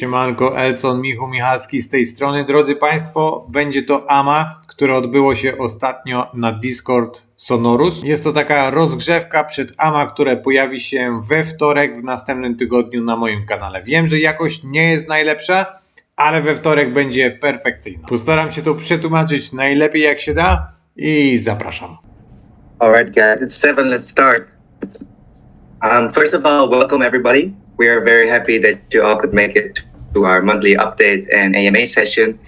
Siemanko, Elson, Michu Michalski z tej strony. Drodzy Państwo, będzie to AMA, które odbyło się ostatnio na Discord Sonorus. Jest to taka rozgrzewka przed AMA, które pojawi się we wtorek w następnym tygodniu na moim kanale. Wiem, że jakość nie jest najlepsza, ale we wtorek będzie perfekcyjna. Postaram się to przetłumaczyć najlepiej jak się da i zapraszam. All right, guys, it's seven. Let's start. Um, first of all, welcome everybody. We are very happy that you all could make it to our monthly update and AMA session.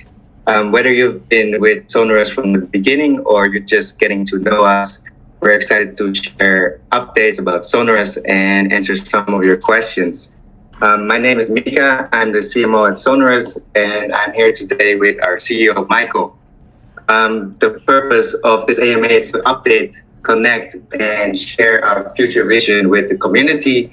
Um, whether you've been with Sonorous from the beginning or you're just getting to know us, we're excited to share updates about Sonorous and answer some of your questions. Um, my name is Mika. I'm the CMO at Sonorous, and I'm here today with our CEO, Michael. Um, the purpose of this AMA is to update, connect, and share our future vision with the community.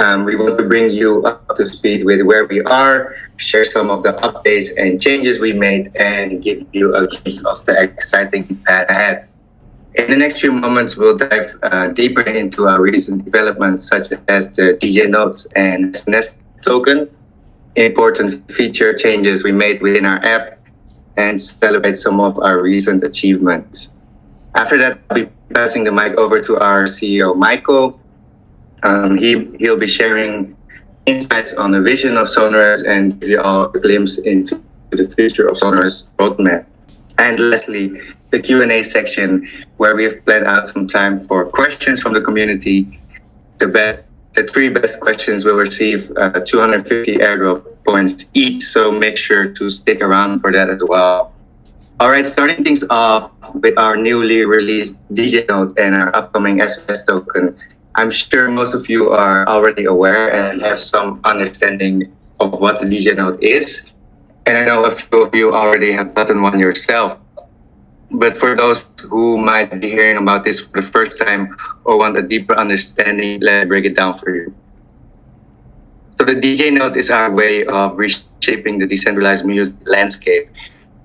Um, we want to bring you up to speed with where we are, share some of the updates and changes we made, and give you a glimpse of the exciting path ahead. In the next few moments, we'll dive uh, deeper into our recent developments, such as the DJ Notes and SNS token, important feature changes we made within our app, and celebrate some of our recent achievements. After that, I'll be passing the mic over to our CEO, Michael. Um, he, he'll be sharing insights on the vision of Sonorous and give you all a glimpse into the future of Sonorous roadmap. And lastly, the Q&A section where we've planned out some time for questions from the community. The best, the three best questions will receive uh, 250 airdrop points each, so make sure to stick around for that as well. All right, starting things off with our newly released DJ and our upcoming SS token. I'm sure most of you are already aware and have some understanding of what the DJ Note is. And I know a few of you already have gotten one yourself. But for those who might be hearing about this for the first time or want a deeper understanding, let me break it down for you. So the DJ Note is our way of reshaping the decentralized music landscape.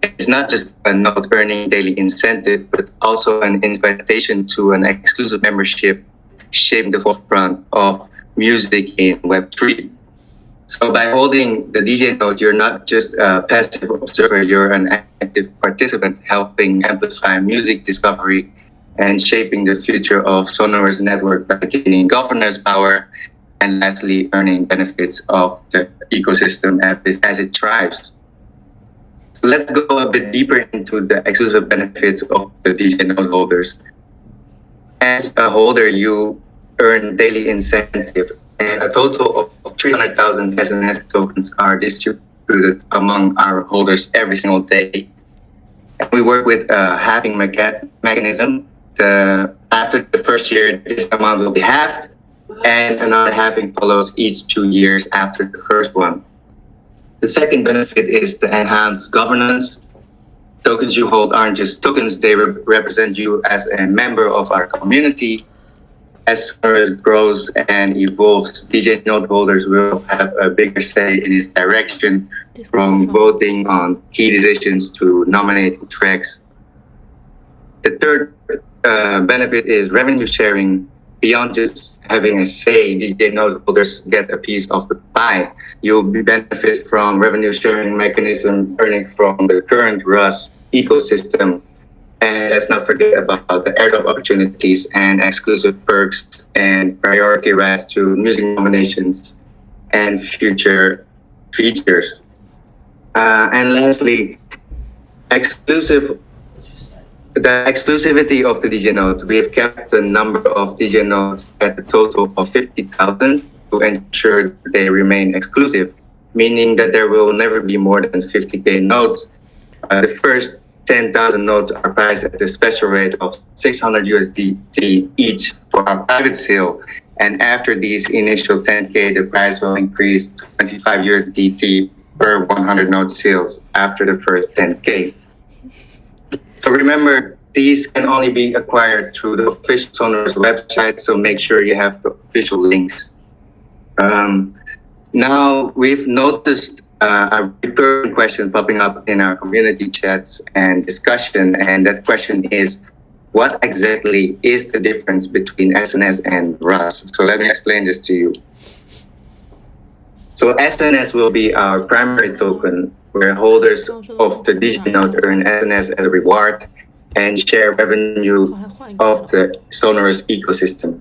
It's not just a note earning daily incentive, but also an invitation to an exclusive membership shaping the forefront of music in Web3. So by holding the DJ note, you're not just a passive observer, you're an active participant helping amplify music discovery and shaping the future of Sonorous network by gaining governance power and lastly earning benefits of the ecosystem as it thrives. Let's go a bit deeper into the exclusive benefits of the DJ note holders. As a holder, you earn daily incentive and a total of 300,000 SNS tokens are distributed among our holders every single day. And we work with a halving mecha- mechanism. The, after the first year, this amount will be halved, and another halving follows each two years after the first one. The second benefit is the enhanced governance. Tokens you hold aren't just tokens, they re- represent you as a member of our community as Sonorous grows and evolves, DJ node holders will have a bigger say in its direction from voting on key decisions to nominating tracks. The third uh, benefit is revenue sharing. Beyond just having a say, DJ node holders get a piece of the pie. You'll benefit from revenue sharing mechanism earning from the current Rust ecosystem and let's not forget about the airdrop opportunities and exclusive perks and priority rights to music nominations and future features. Uh, and lastly, exclusive the exclusivity of the DJ note. We have kept the number of DJ notes at a total of 50,000 to ensure they remain exclusive, meaning that there will never be more than 50k notes. Uh, the first 10,000 notes are priced at a special rate of 600 USDT each for our private sale. And after these initial 10K, the price will increase to 25 USDT per 100 note sales after the first 10K. So remember, these can only be acquired through the official Sonorous website, so make sure you have the official links. Um, now, we've noticed uh, a recurring question popping up in our community chats and discussion, and that question is, what exactly is the difference between SNS and Rust? So let me explain this to you. So SNS will be our primary token, where holders of the DigiNote earn SNS as a reward and share revenue of the Sonorous ecosystem.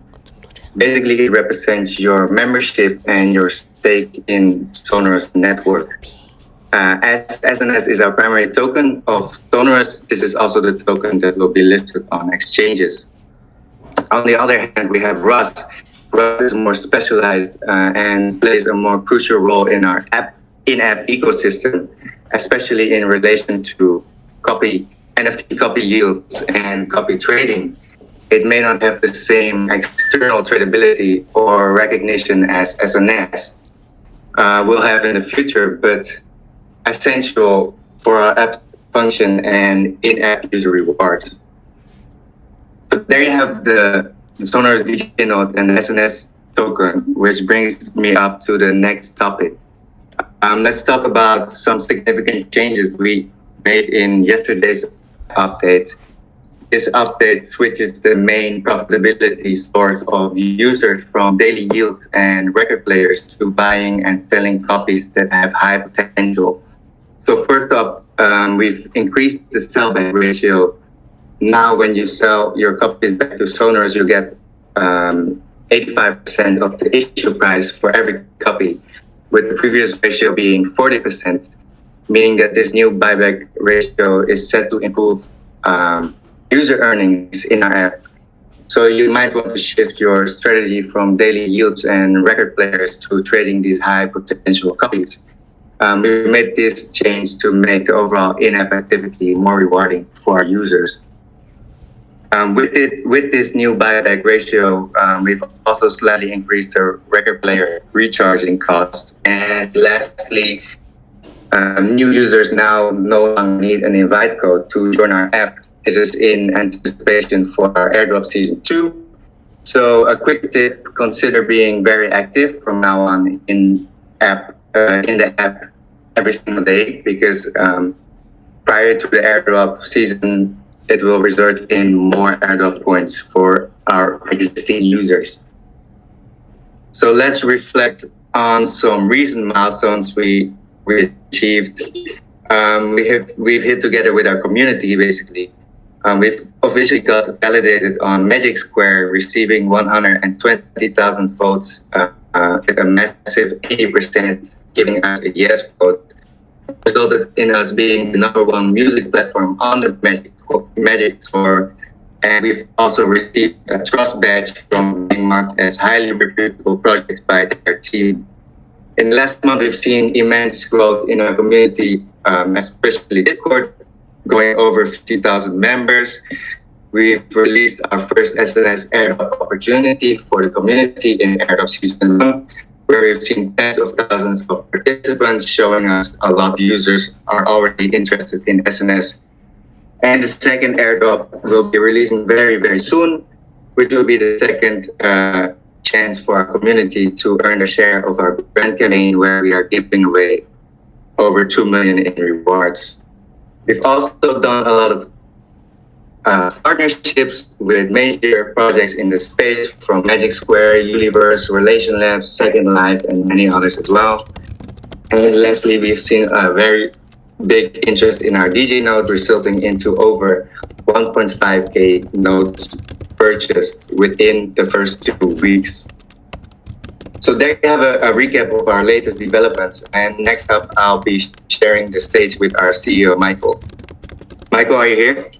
Basically, it represents your membership and your stake in Sonorous network. Uh, as SNS is our primary token of Sonorous, this is also the token that will be listed on exchanges. On the other hand, we have Rust. Rust is more specialized uh, and plays a more crucial role in our app in-app ecosystem, especially in relation to copy NFT copy yields and copy trading. It may not have the same external tradability or recognition as SNS uh, will have in the future, but essential for our app function and in-app user rewards. So there you have the Sonar node and SNS token, which brings me up to the next topic. Um, let's talk about some significant changes we made in yesterday's update. This update switches the main profitability source of users from daily yield and record players to buying and selling copies that have high potential. So first up, um, we've increased the sellback ratio. Now, when you sell your copies back to Sonars, you get um, 85% of the issue price for every copy, with the previous ratio being 40%, meaning that this new buyback ratio is set to improve um, user earnings in our app. So you might want to shift your strategy from daily yields and record players to trading these high potential copies. Um, we made this change to make the overall in-app activity more rewarding for our users. Um, with it, with this new buyback ratio, um, we've also slightly increased the record player recharging cost. And lastly, um, new users now no longer need an invite code to join our app. This is in anticipation for our airdrop season two. So a quick tip: consider being very active from now on in app uh, in the app every single day because um, prior to the airdrop season, it will result in more airdrop points for our existing users. So let's reflect on some recent milestones we we achieved. Um, we have we've hit together with our community basically. Um, we've officially got validated on Magic Square, receiving 120,000 votes, uh, uh, a massive 80% giving us a yes vote. Resulted in us being the number one music platform on the Magic Magic Store, and we've also received a trust badge from marked as highly reputable projects by their team. In the last month, we've seen immense growth in our community, um, especially Discord, going over 50,000 members. We've released our first SNS airdrop opportunity for the community in airdrop season one, where we've seen tens of thousands of participants showing us a lot of users are already interested in SNS. And the second airdrop will be releasing very, very soon, which will be the second uh, chance for our community to earn a share of our brand campaign, where we are giving away over 2 million in rewards. We've also done a lot of uh, partnerships with major projects in the space from Magic Square, Universe, Relation Labs, Second Life, and many others as well. And lastly, we've seen a very big interest in our DJ node, resulting into over 1.5k nodes purchased within the first two weeks. So there you have a, a recap of our latest developments. And next up, I'll be sharing the stage with our CEO, Michael. Michael, are you here?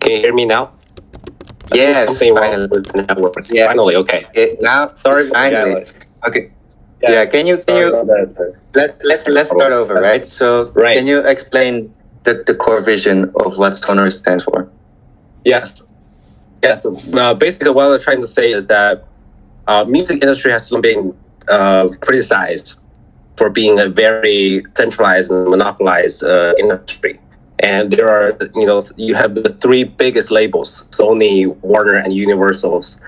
Can you hear me now? Yes, Something wrong finally. with the network. Yeah. Finally, okay. Okay, now, Sorry. finally. Okay. Yeah, can you can you let let's let's start over, right? So Right. can you explain the, the core vision of what Sonar stands for? Yes. Yes. Uh, basically, what I'm trying to say is that uh, music industry has been uh, criticized for being a very centralized and monopolized uh, industry. And there are, you know, you have the three biggest labels: Sony, Warner, and Universal's,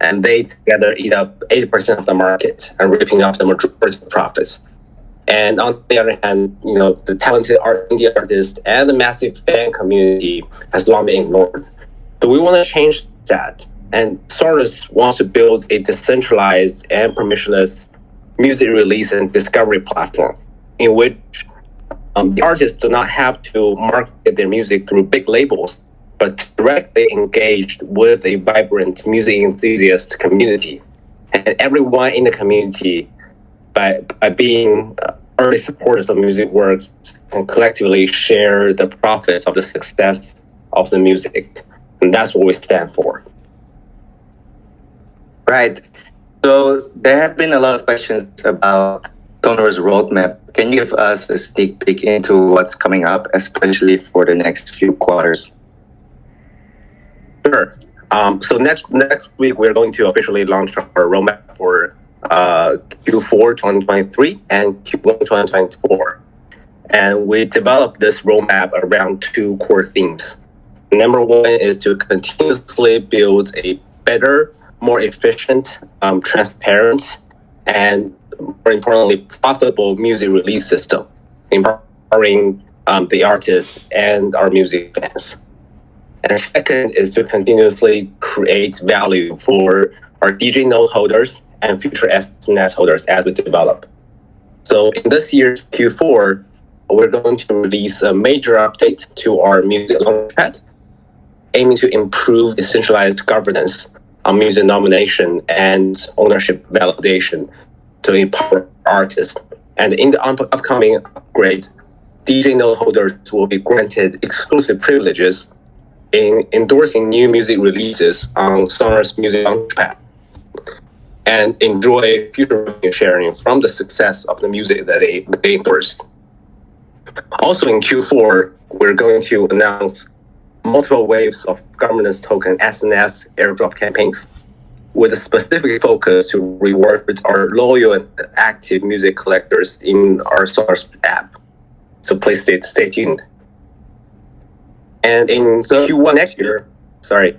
and they together eat up 80% of the market and ripping off the majority of the profits. And on the other hand, you know, the talented art, indie artists and the massive fan community has long been ignored. So we want to change that. And Soros wants to build a decentralized and permissionless music release and discovery platform in which um, the artists do not have to market their music through big labels, but directly engaged with a vibrant music enthusiast community. And everyone in the community, by, by being uh, early supporters of music works, can collectively share the profits of the success of the music. And that's what we stand for. Right. So there have been a lot of questions about Sonorous roadmap. Can you give us a sneak peek into what's coming up, especially for the next few quarters? Sure. Um, so next next week we're going to officially launch our roadmap for uh, Q4 2023 and Q1 2024, and we developed this roadmap around two core themes. Number one is to continuously build a better, more efficient, um, transparent, and more importantly, profitable music release system, empowering um, the artists and our music fans. And second is to continuously create value for our DJ node holders and future SNS holders as we develop. So in this year's Q4, we're going to release a major update to our music launchpad, aiming to improve decentralized governance on music nomination and ownership validation to empower artists. And in the up- upcoming upgrade, DJ node holders will be granted exclusive privileges in endorsing new music releases on Sonorous Music Launchpad and enjoy future sharing from the success of the music that they, they endorsed. Also in Q4, we're going to announce multiple waves of governance token SNS airdrop campaigns with a specific focus to reward our loyal and active music collectors in our Source app. So please stay, stay tuned. And in So- Q1 next year, sorry,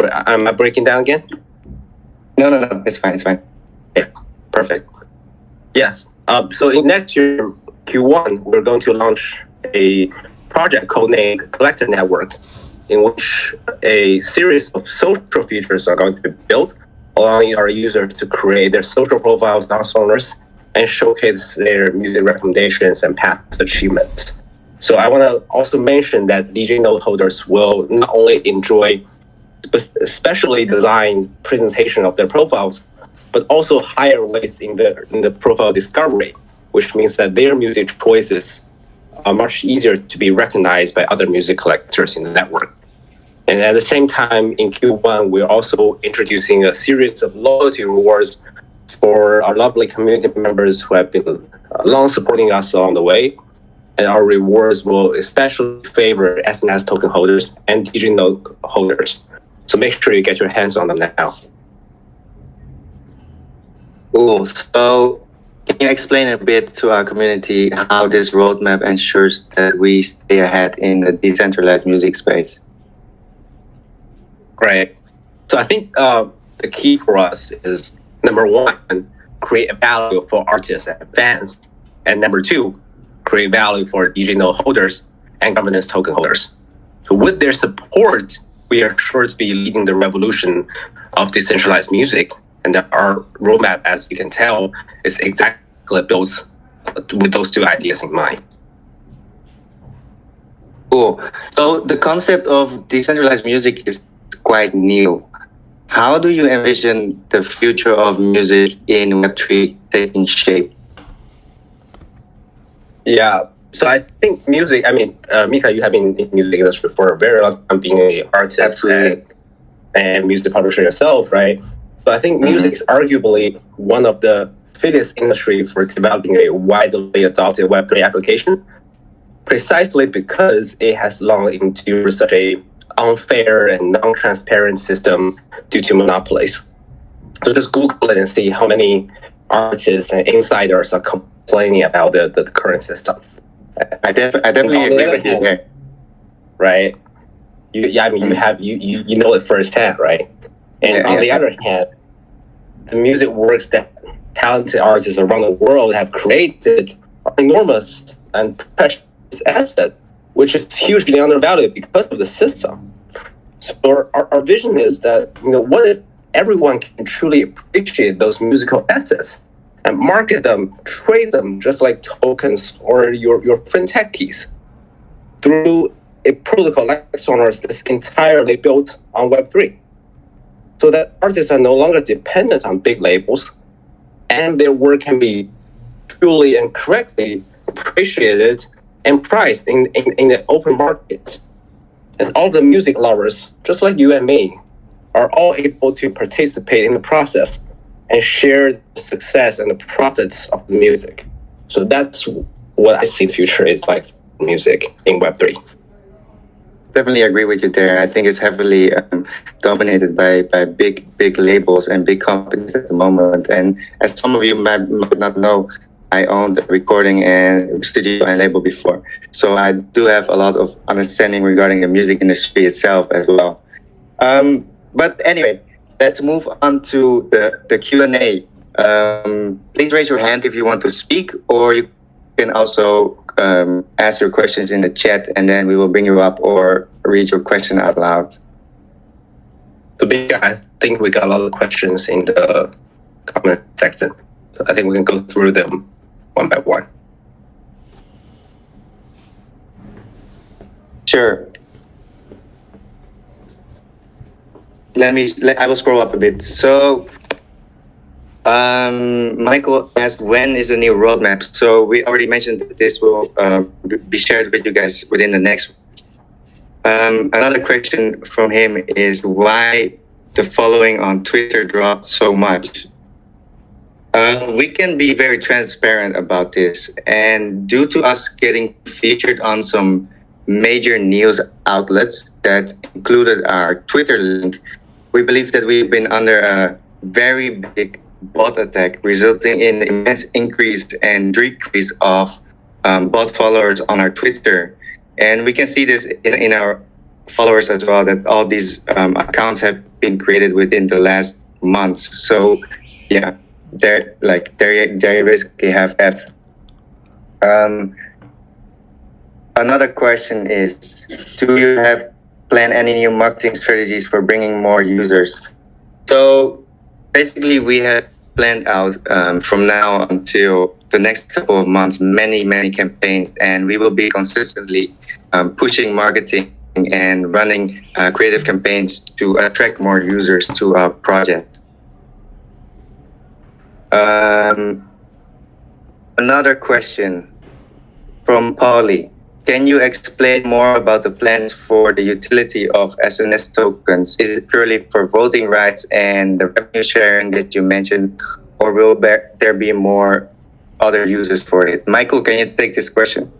am I breaking down again? No, no, no. It's fine. It's fine. Yeah, perfect. Yes. Um, so in next year, Q1, we're going to launch a project codenamed Collector Network, in which a series of social features are going to be built, allowing our users to create their social profiles on Sonos and showcase their music recommendations and past achievements. So I want to also mention that DJ node holders will not only enjoy spe- specially designed presentation of their profiles, but also higher weights in the in the profile discovery, which means that their music choices are much easier to be recognized by other music collectors in the network. And at the same time, in Q1, we're also introducing a series of loyalty rewards for our lovely community members who have been uh, long supporting us along the way. And our rewards will especially favor SNS token holders and DJ node holders. So make sure you get your hands on them now. Cool. So, can you explain a bit to our community how this roadmap ensures that we stay ahead in the decentralized music space? Great. So I think uh, the key for us is number one, create a value for artists and fans, and number two, create value for DJ node holders and governance token holders. So with their support, we are sure to be leading the revolution of decentralized music. And our roadmap, as you can tell, is exactly built with those two ideas in mind. Cool. So, the concept of decentralized music is quite new. How do you envision the future of music in Web3 taking shape? Yeah. So I think music. I mean, uh, Mika, you have been in music industry for a very long time, being an artist Absolutely. and, and music publisher yourself, right? So I think music is arguably one of the fittest industry for developing a widely adopted Web3 application, precisely because it has long endured such a unfair and non-transparent system due to monopolies. So just Google it and see how many artists and insiders are complaining about the, the current system. I, def- I definitely agree with you there. right? You, yeah, I mean, you have you, you you know it firsthand, right? And Yeah, on the other hand, the music works that talented artists around the world have created are enormous and precious asset, which is hugely undervalued because of the system. So our, our, vision is that you know what if everyone can truly appreciate those musical assets and market them, trade them just like tokens or your, your fintech keys through a protocol like Sonos that's entirely built on Web3. So that artists are no longer dependent on big labels and their work can be truly and correctly appreciated and priced in, in, in the open market. And all the music lovers, just like you and me, are all able to participate in the process and share the success and the profits of the music. So that's what I see the future is like music in Web3. definitely agree with you there. I think it's heavily um, dominated by, by big big labels and big companies at the moment. And as some of you might, might not know, I owned a recording and studio and label before, so I do have a lot of understanding regarding the music industry itself as well. Um, but anyway, let's move on to the the Q and A. Um, please raise your hand if you want to speak, or you can also um, ask your questions in the chat, and then we will bring you up or read your question out loud. I think we got a lot of questions in the comment section. So I think we can go through them one by one. Sure. Let me. Let, I will scroll up a bit. So, um, Michael asked, "When is the new roadmap?" So we already mentioned that this will uh, be shared with you guys within the next. Um, another question from him is why the following on Twitter dropped so much. Uh, we can be very transparent about this, and due to us getting featured on some major news outlets that included our Twitter link, we believe that we've been under a very big bot attack, resulting in immense increase and decrease of um, bot followers on our Twitter. And we can see this in, in our followers as well, that all these um, accounts have been created within the last months. So, yeah, they're like, they they have that. Um, another question is do you have plan any new marketing strategies for bringing more users so basically we have planned out um, from now until the next couple of months many many campaigns and we will be consistently um, pushing marketing and running uh, creative campaigns to attract more users to our project um, another question from Polly. Can you explain more about the plans for the utility of SNS tokens? Is it purely for voting rights and the revenue sharing that you mentioned, or will there be more other uses for it? Michael, can you take this question?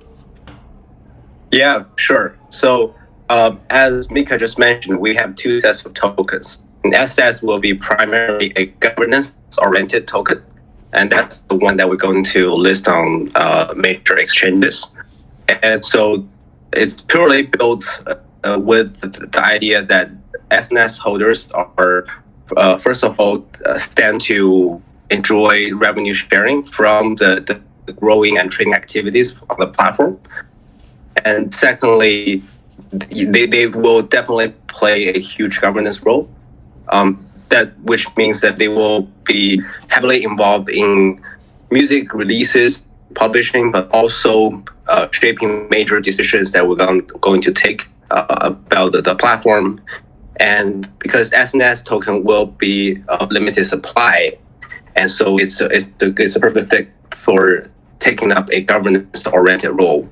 Yeah, sure. So, um, as Mika just mentioned, we have two sets of tokens. And SS will be primarily a governance-oriented token, and that's the one that we're going to list on uh, major exchanges. And so, it's purely built uh, with the idea that SNS holders are, uh, first of all, uh, stand to enjoy revenue sharing from the, the growing and trading activities on the platform and secondly, they, they will definitely play a huge governance role. Um, that which means that they will be heavily involved in music releases, publishing, but also uh, shaping major decisions that we're going, going to take uh, about the, the platform. And because SNS token will be of limited supply, and so it's a, it's, a, it's a perfect fit for taking up a governance-oriented role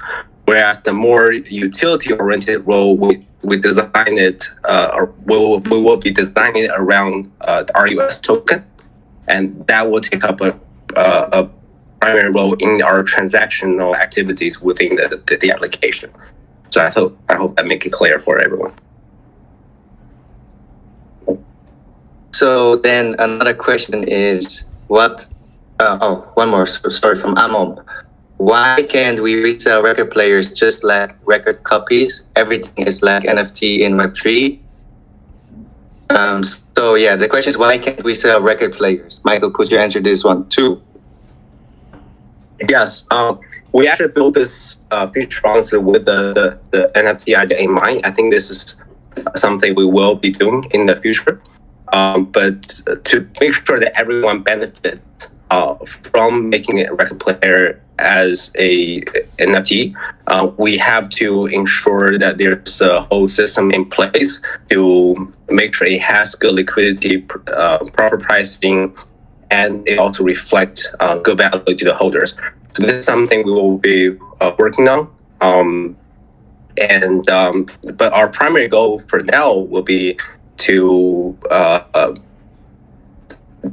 whereas the more utility-oriented role we, we design it uh, or we will, we will be designing it around uh, the RUS token and that will take up a, a, a primary role in our transactional activities within the, the, the application so I hope I hope that make it clear for everyone So then another question is what? Uh, oh, one more. So, sorry, from Amom. Why can't we resell record players just like record copies? Everything is like NFT in Web3. Um, so yeah, the question is why can't we sell record players? Michael, could you answer this one too? Yes, um, we actually built this uh, feature with the, the, the NFT idea in mind. I think this is something we will be doing in the future. Um, but to make sure that everyone benefits uh, from making a record player as a NFT, uh, we have to ensure that there's a whole system in place to make sure it has good liquidity, uh, proper pricing, and it also reflect uh, good value to the holders. So this is something we will be uh, working on. Um, and um, but our primary goal for now will be to uh,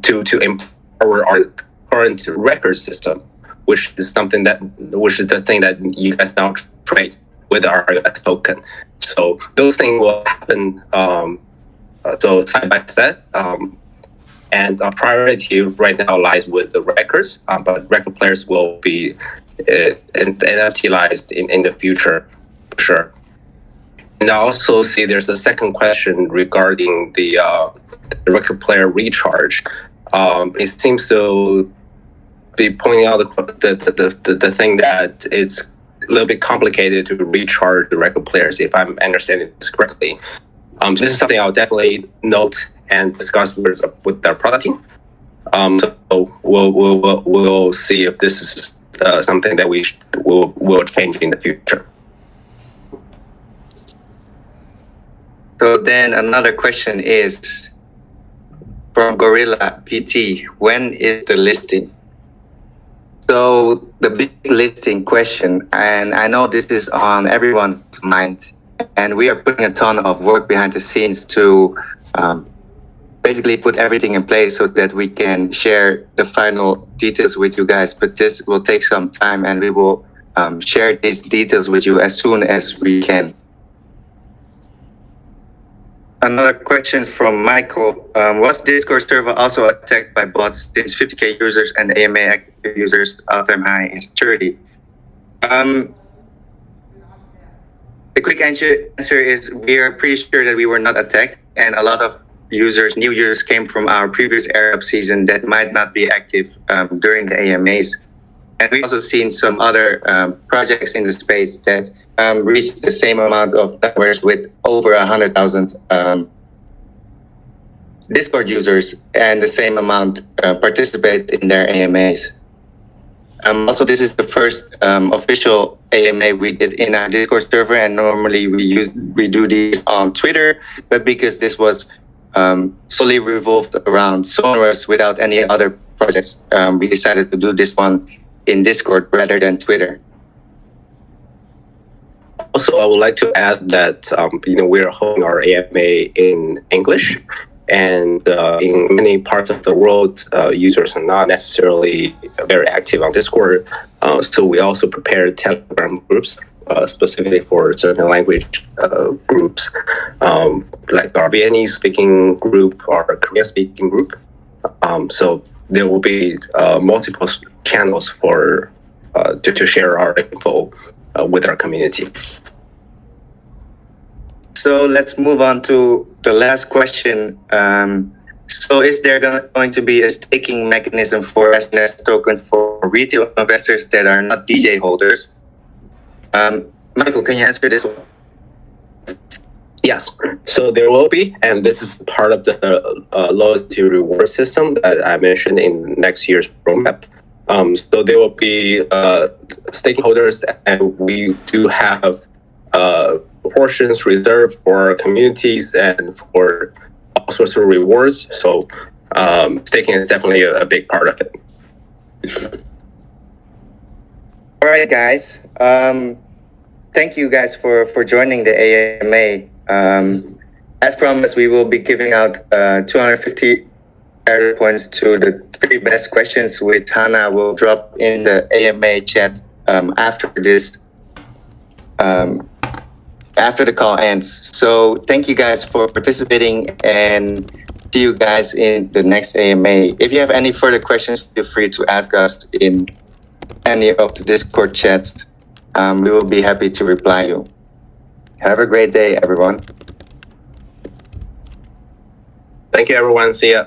to to empower our current record system, which is something that which is the thing that you guys now trade with our token. So those things will happen. Um, uh, so side by side. Um, and our priority right now lies with the records, uh, but record players will be uh, NFTized in, in the future, for sure. And I also see there's a second question regarding the, uh, the record player recharge. Um, it seems to be pointing out the, the, the, the, the thing that it's a little bit complicated to recharge the record players, if I'm understanding this correctly. Um, so this is something I'll definitely note and discuss with, with their product team. Um, so we'll, we'll, we'll, we'll see if this is uh, something that we sh- will, will change in the future. So then another question is from Gorilla PT. When is the listing? So the big listing question, and I know this is on everyone's mind, and we are putting a ton of work behind the scenes to um, basically put everything in place so that we can share the final details with you guys. But this will take some time, and we will um, share these details with you as soon as we can. Another question from Michael. Um, was Discord server also attacked by bots since 50k users and AMA active users all-time high is 30? Um, the quick answer, answer is we are pretty sure that we were not attacked and a lot of users, new users came from our previous Arab season that might not be active um, during the AMAs. And we've also seen some other um, projects in the space that um, reached the same amount of numbers with over 100,000 um, Discord users and the same amount uh, participate in their AMAs. Um, also, this is the first um, official AMA we did in our Discord server, and normally we use we do these on Twitter, but because this was um, solely revolved around Sonorous without any other projects, um, we decided to do this one in Discord rather than Twitter. Also, I would like to add that um, you know we're holding our AMA in English, and uh, in many parts of the world, uh, users are not necessarily very active on Discord. Uh, so we also prepared Telegram groups uh, specifically for certain language uh, groups, um, like our Viennese speaking group or Korean speaking group. Um, so there will be uh, multiple channels for uh, to, to share our info uh, with our community. So let's move on to the last question. Um, so is there gonna, be a staking mechanism for SNS token for retail investors that are not DJ holders? Um, Michael, can you answer this one? Yes, so there will be, and this is part of the uh, loyalty reward system that I mentioned in next year's roadmap. Um, so there will be uh, stakeholders, and we do have uh, portions reserved for communities and for all sorts of rewards. So um, staking is definitely a, a big part of it. All right, guys. Um, thank you guys for for joining the AMA. Um, as promised, we will be giving out uh, 250 error points to the three best questions, which Hannah will drop in the AMA chat um, after this. Um, after the call ends. So thank you guys for participating and see you guys in the next AMA. If you have any further questions, feel free to ask us in any of the Discord chats. Um, we will be happy to reply you. Have a great day, everyone. Thank you, everyone. See ya.